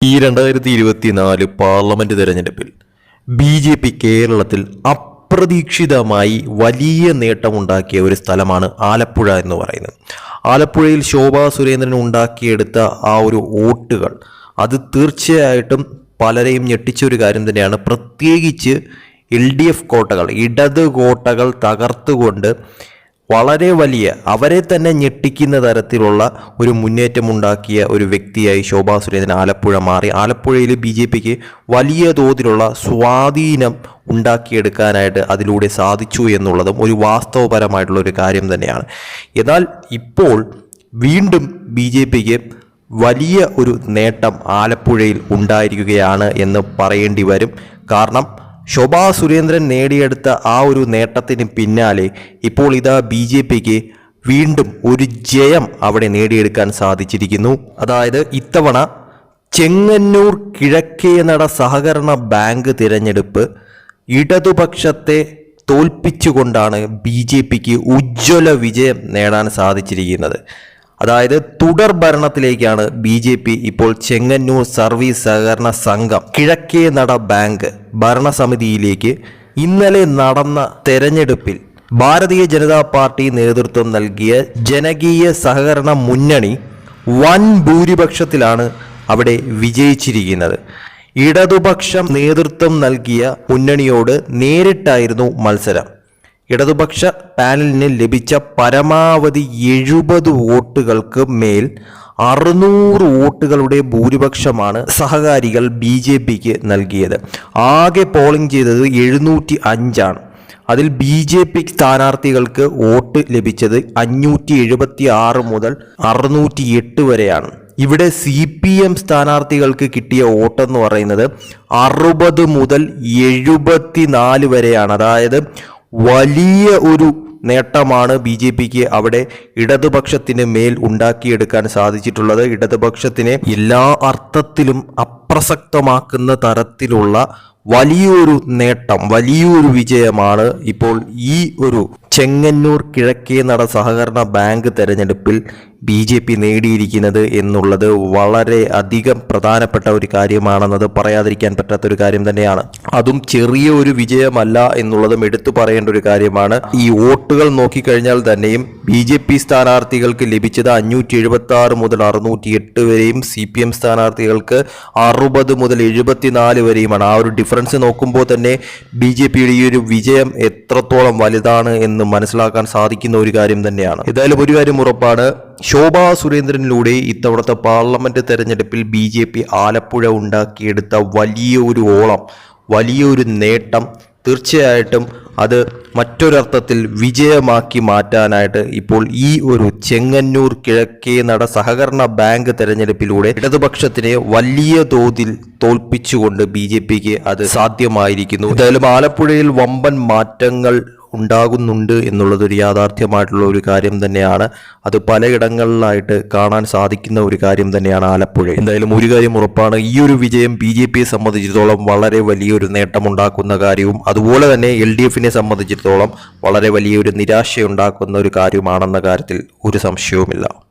ഈ രണ്ടായിരത്തി ഇരുപത്തിനാല് പാർലമെന്റ് തെരഞ്ഞെടുപ്പിൽ ബി ജെ പി കേരളത്തിൽ അപ്രതീക്ഷിതമായി വലിയ നേട്ടമുണ്ടാക്കിയ ഒരു സ്ഥലമാണ് ആലപ്പുഴ എന്ന് പറയുന്നത്. ആലപ്പുഴയിൽ ശോഭാ സുരേന്ദ്രൻ ഉണ്ടാക്കിയെടുത്ത ആ ഒരു വോട്ടുകൾ അത് തീർച്ചയായിട്ടും പലരെയും ഞെട്ടിച്ച ഒരു കാര്യം തന്നെയാണ്. പ്രത്യേകിച്ച് എൽ ഡി എഫ് കോട്ടകൾ ഇടത് കോട്ടകൾ തകർത്തുകൊണ്ട് വളരെ വലിയ അവരെ തന്നെ ഞെട്ടിക്കുന്ന തരത്തിലുള്ള ഒരു മുന്നേറ്റമുണ്ടാക്കിയ ഒരു വ്യക്തിയായി ശോഭാ സുരേന്ദ്രൻ ആലപ്പുഴ മാറി. ആലപ്പുഴയിൽ ബി ജെ പിക്ക് വലിയ തോതിലുള്ള സ്വാധീനം ഉണ്ടാക്കിയെടുക്കാനായിട്ട് അതിലൂടെ സാധിച്ചു എന്നുള്ളതും ഒരു വാസ്തവപരമായിട്ടുള്ള ഒരു കാര്യം തന്നെയാണ്. എന്നാൽ ഇപ്പോൾ വീണ്ടും ബി ജെ പിക്ക് വലിയ ഒരു നേട്ടം ആലപ്പുഴയിൽ ഉണ്ടായിരിക്കുകയാണ് എന്ന് പറയേണ്ടി വരും. കാരണം ശോഭാ സുരേന്ദ്രൻ നേടിയെടുത്ത ആ ഒരു നേട്ടത്തിന് പിന്നാലെ ഇപ്പോൾ ഇതാ ബി ജെ പിക്ക് വീണ്ടും ഒരു ജയം അവിടെ നേടിയെടുക്കാൻ സാധിച്ചിരിക്കുന്നു. അതായത് ഇത്തവണ ചെങ്ങന്നൂർ കിഴക്കേ നട സഹകരണ ബാങ്ക് തിരഞ്ഞെടുപ്പ് ഇടതുപക്ഷത്തെ തോൽപ്പിച്ചുകൊണ്ടാണ് ബി ജെ പിക്ക് ഉജ്ജ്വല വിജയം നേടാൻ സാധിച്ചിരിക്കുന്നത്. അതായത് തുടർ ഭരണത്തിലേക്കാണ് ബി ജെ പി ഇപ്പോൾ ചെങ്ങന്നൂർ സർവീസ് സഹകരണ സംഘം കിഴക്കേ നട ബാങ്ക് ഭരണസമിതിയിലേക്ക് ഇന്നലെ നടന്ന തെരഞ്ഞെടുപ്പിൽ ഭാരതീയ ജനതാ പാർട്ടി നേതൃത്വം നൽകിയ ജനകീയ സഹകരണ മുന്നണി വൻ ഭൂരിപക്ഷത്തിലാണ് അവിടെ വിജയിച്ചിരിക്കുന്നത്. ഇടതുപക്ഷം നേതൃത്വം നൽകിയ മുന്നണിയോട് നേരിട്ടായിരുന്നു മത്സരം. ഇടതുപക്ഷ പാനലിന് ലഭിച്ച പരമാവധി എഴുപത് വോട്ടുകൾക്ക് മേൽ അറുന്നൂറ് വോട്ടുകളുടെ ഭൂരിപക്ഷമാണ് സഹകാരികൾ ബി ജെ പിക്ക് നൽകിയത്. ആകെ പോളിംഗ് ചെയ്തത് എഴുന്നൂറ്റി അഞ്ചാണ് അതിൽ ബി ജെ പി സ്ഥാനാർത്ഥികൾക്ക് വോട്ട് ലഭിച്ചത് അഞ്ഞൂറ്റി എഴുപത്തി ആറ് മുതൽ അറുന്നൂറ്റി എട്ട് വരെയാണ്. ഇവിടെ സി പി എം സ്ഥാനാർത്ഥികൾക്ക് കിട്ടിയ വോട്ടെന്ന് പറയുന്നത് അറുപത് മുതൽ എഴുപത്തി നാല് വരെയാണ്. അതായത് വലിയ ഒരു നേട്ടമാണ് ബി ജെ പിക്ക് അവിടെ ഇടതുപക്ഷത്തിന് മേൽ ഉണ്ടാക്കിയെടുക്കാൻ സാധിച്ചിട്ടുള്ളത്. ഇടതുപക്ഷത്തിനെ എല്ലാ അർത്ഥത്തിലും അപ്രസക്തമാക്കുന്ന തരത്തിലുള്ള വലിയൊരു നേട്ടം വലിയൊരു വിജയമാണ് ഇപ്പോൾ ഈ ഒരു ചെങ്ങന്നൂർ കിഴക്കേ നട സഹകരണ ബാങ്ക് തെരഞ്ഞെടുപ്പിൽ ബി ജെ പി നേടിയിരിക്കുന്നത് എന്നുള്ളത് വളരെ അധികം പ്രധാനപ്പെട്ട ഒരു കാര്യമാണെന്നത് പറയാതിരിക്കാൻ പറ്റാത്ത ഒരു കാര്യം തന്നെയാണ്. അതും ചെറിയ ഒരു വിജയമല്ല എന്നുള്ളതും എടുത്തു പറയേണ്ട ഒരു കാര്യമാണ്. ഈ വോട്ടുകൾ നോക്കിക്കഴിഞ്ഞാൽ തന്നെയും ബി ജെ പി സ്ഥാനാർത്ഥികൾക്ക് ലഭിച്ചത് അഞ്ഞൂറ്റി എഴുപത്തി ആറ് മുതൽ അറുന്നൂറ്റി എട്ട് വരെയും സി പി എം സ്ഥാനാർത്ഥികൾക്ക് അറുപത് മുതൽ എഴുപത്തിനാല് വരെയുമാണ്. ആ ഒരു ഡിഫറൻസ് നോക്കുമ്പോൾ തന്നെ ബി ജെ പിയുടെ ഈ ഒരു വിജയം എത്രത്തോളം വലുതാണ് എന്ന് മനസ്സിലാക്കാൻ സാധിക്കുന്ന ഒരു കാര്യം തന്നെയാണ്. ഏതായാലും ഒരു കാര്യം ഉറപ്പാണ് ശോഭാ സുരേന്ദ്രനിലൂടെ ഇത്തവണത്തെ പാർലമെന്റ് തെരഞ്ഞെടുപ്പിൽ ബി ജെ പി ആലപ്പുഴ ഉണ്ടാക്കിയെടുത്ത വലിയ ഒരു ഓളം വലിയൊരു നേട്ടം തീർച്ചയായിട്ടും അത് മറ്റൊരർത്ഥത്തിൽ വിജയമാക്കി മാറ്റാനായിട്ട് ഇപ്പോൾ ഈ ഒരു ചെങ്ങന്നൂർ കിഴക്കേ നട സഹകരണ ബാങ്ക് തെരഞ്ഞെടുപ്പിലൂടെ ഇടതുപക്ഷത്തിനെ വലിയ തോതിൽ തോൽപ്പിച്ചുകൊണ്ട് ബി ജെ പിക്ക് അത് സാധ്യമായിരിക്കുന്നു. എന്തായാലും ആലപ്പുഴയിൽ വമ്പൻ മാറ്റങ്ങൾ ഉണ്ടാകുന്നുണ്ട് എന്നുള്ളത് ഒരു യാഥാർത്ഥ്യമായിട്ടുള്ള ഒരു കാര്യം തന്നെയാണ്. അത് പലയിടങ്ങളിലായിട്ട് കാണാൻ സാധിക്കുന്ന ഒരു കാര്യം തന്നെയാണ് ആലപ്പുഴ. എന്തായാലും ഒരു കാര്യം ഉറപ്പാണ് ഈ ഒരു വിജയം ബി ജെ പിയെ സംബന്ധിച്ചിടത്തോളം വളരെ വലിയൊരു നേട്ടമുണ്ടാക്കുന്ന കാര്യവും അതുപോലെ തന്നെ എൽ ഡി എഫിനെ സംബന്ധിച്ചിടത്തോളം വളരെ വലിയൊരു നിരാശയുണ്ടാക്കുന്ന ഒരു കാര്യമാണെന്ന കാര്യത്തിൽ ഒരു സംശയവുമില്ല.